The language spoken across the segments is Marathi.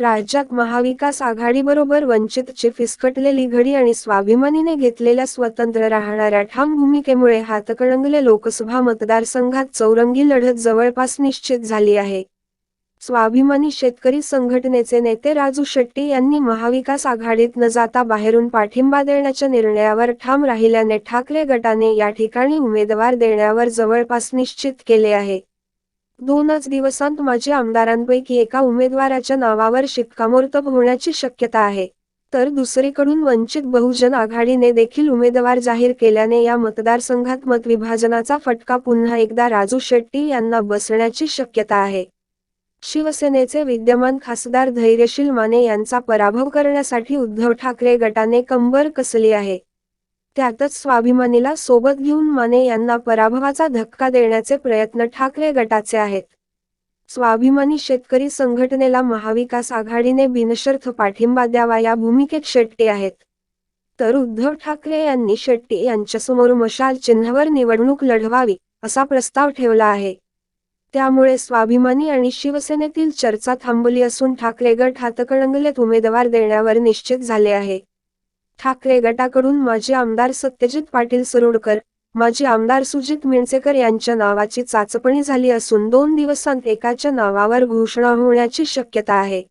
राज्यात महाविकास आघाडीबरोबर वंचितची फिसकटलेली घडी आणि स्वाभिमानीने घेतलेल्या स्वतंत्र राहणाऱ्या ठाम भूमिकेमुळे हातकणंगले लोकसभा मतदारसंघात चौरंगी लढत जवळपास निश्चित झाली आहे. स्वाभिमानी शेतकरी संघटनेचे नेते राजू शेट्टी यांनी महाविकास आघाडीत न जाता बाहेरून पाठिंबा देण्याच्या निर्णयावर ठाम राहिल्याने ठाकरे गटाने या ठिकाणी उमेदवार देण्यावर जवळपास निश्चित केले आहे. दोनच दिवसांत माजी आमदारांपैकी एका उमेदवाराच्या नावावर शिक्कामोर्तब होण्याची शक्यता आहे. तर दुसरीकडून वंचित बहुजन आघाडीने देखील उमेदवार जाहीर केल्याने या मतदारसंघात मतविभाजनाचा फटका पुन्हा एकदा राजू शेट्टी यांना बसण्याची शक्यता आहे. शिवसेनेचे विद्यमान खासदार धैर्यशील माने यांचा पराभव करण्यासाठी उद्धव ठाकरे गटाने कंबर कसली आहे? त्यातच स्वाभिमानीला सोबत घेऊन माने यांना पराभवाचा धक्का देण्याचे प्रयत्न ठाकरे गटाचे आहेत. स्वाभिमानी शेतकरी संघटनेला महाविकास आघाडीने बिनशर्त पाठिंबा द्यावा या भूमिकेत शेट्टी आहेत. तर उद्धव ठाकरे यांनी शेट्टी यांच्यासमोर मशाल चिन्हावर निवडणूक लढवावी असा प्रस्ताव ठेवला आहे. त्यामुळे स्वाभिमानी आणि शिवसेनेतील चर्चा थांबली असून ठाकरे गट हातकणंगलेत उमेदवार देण्यावर निश्चित झाले आहे. ठाकरे गटाकडून माजी आमदार सत्यजित पाटील सरोडकर माजी आमदार सुजित मिणसेकर यांच्या नावाची चाचपणी झाली असून दोन दिवसांत एकाच्या नावावर घोषणा होण्याची शक्यता आहे.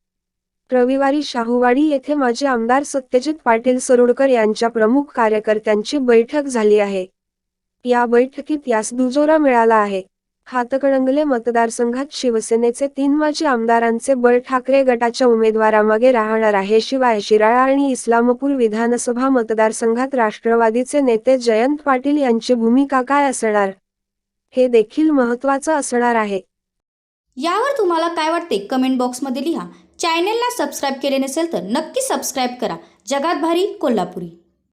रविवारी शाहूवाडी येथे माजी आमदार सत्यजित पाटील सरोडकर यांच्या प्रमुख कार्यकर्त्यांची बैठक झाली आहे. या बैठकीत यास दुजोरा मिळाला आहे. हातकणंगले मतदारसंघात शिवसेनेचे तीन माजी आमदारांचे बळ ठाकरे गटाच्या उमेदवारामागे राहणार आहे शिवाय शिराळा आणि इस्लामपूर विधानसभा मतदारसंघात राष्ट्रवादीचे नेते जयंत पाटील यांची भूमिका काय असणार? हे देखील महत्वाचं असणार आहे. यावर तुम्हाला काय वाटते? कमेंट बॉक्समध्ये लिहा. चॅनेलला सबस्क्राईब केले नसेल तर नक्की सबस्क्राईब करा. जगात भारी कोल्हापुरी.